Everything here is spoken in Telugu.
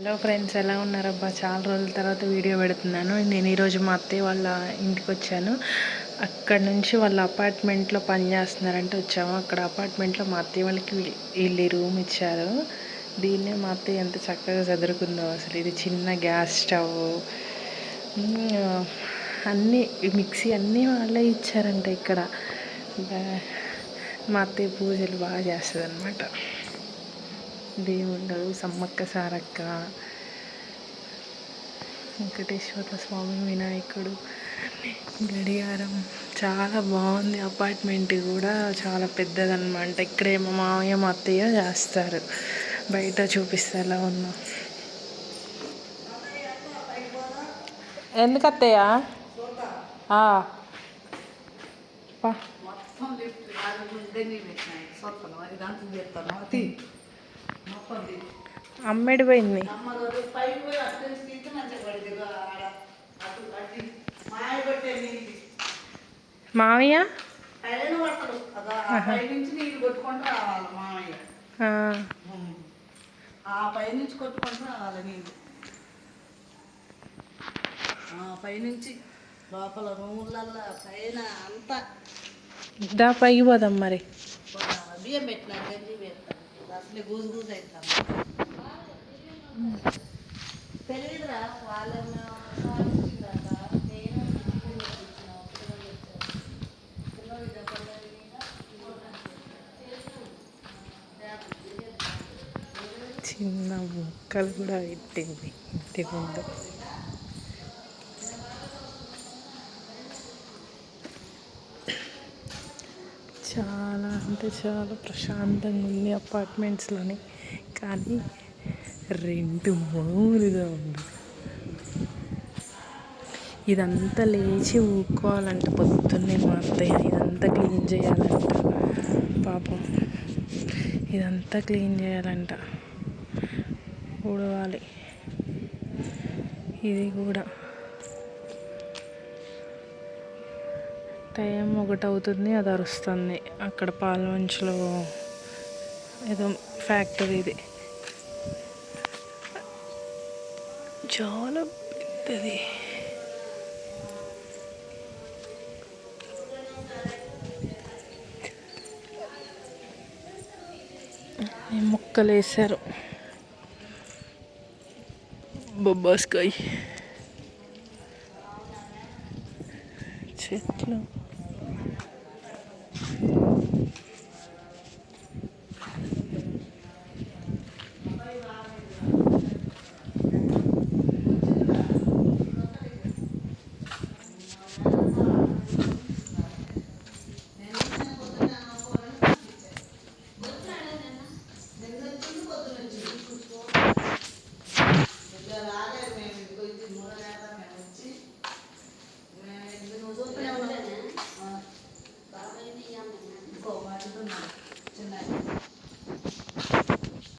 హలో ఫ్రెండ్స్ ఎలా ఉన్నారబ్బా? చాలా రోజుల తర్వాత వీడియో పెడుతున్నాను. నేను ఈరోజు మా అత్తయ్య వాళ్ళ ఇంటికి వచ్చాను. అక్కడ నుంచి వాళ్ళ అపార్ట్మెంట్లో పని చేస్తున్నారంటే వచ్చాము. అక్కడ అపార్ట్మెంట్లో మా అత్తయ్య వాళ్ళకి వీళ్ళు రూమ్ ఇచ్చారు. దీన్నే మా అత్తయ్య ఎంత చక్కగా చదురుకుందో అసలు. ఇది చిన్న గ్యాస్ స్టవ్. అన్నీ మిక్సీ అన్నీ వాళ్ళే ఇచ్చారంట ఇక్కడ. మా అత్తయ్య పూజలు బాగా చేస్తుంది అనమాట దేవుళ్ళు సమ్మక్క సారక్క వెంకటేశ్వర స్వామి వినాయకుడు గడియారం. చాలా బాగుంది అపార్ట్మెంట్ కూడా. చాలా పెద్దదన్నమాట. ఇక్కడే మా మామయ్య మా అత్తయ్య చేస్తారు. బయట చూపిస్తే ఎలా ఉన్నా ఎందుకు అత్తయ్య? మొత్తం లిఫ్ట్ ఇదంతా చేస్తాను అమ్మడి పోయింది. మామయ్య? పైనుంచి కొట్టుకుంటూ రావాలి ఆ. పైనుంచి నీళ్ళు పైనుంచి లోపల రూములల్లో పైన అంతా దా పైకి పోదాం మరి. బియ్యం పెట్టినా గంజి పెట్టాను. అసలు గూజు గూజు అవుతాం తెలియదురా వాళ్ళని చిన్న మొక్కలు కూడా పెట్టింది ఇంటి ముందు. చాలా అంటే చాలా ప్రశాంతంగా ఉంది అపార్ట్మెంట్స్లోని. కానీ రెంట్ మామూలుగా ఉంది. ఇదంతా లేచి ఊక్కోవాలంట పొద్దున్నే మా అత్తయ్య. ఇదంతా క్లీన్ చేయాలంట. పాపం. ఇదంతా క్లీన్ చేయాలంట. ఊడవాలి. ఇది కూడా. టైం ఒకటి అవుతుంది అది అరుస్తుంది. అక్కడ పాలమంచులో ఏదో ఫ్యాక్టరీ ఇది. చాలా పెద్దది. మొక్కలు వేసారు బొబ్బాస్కాయ్ చెట్లు.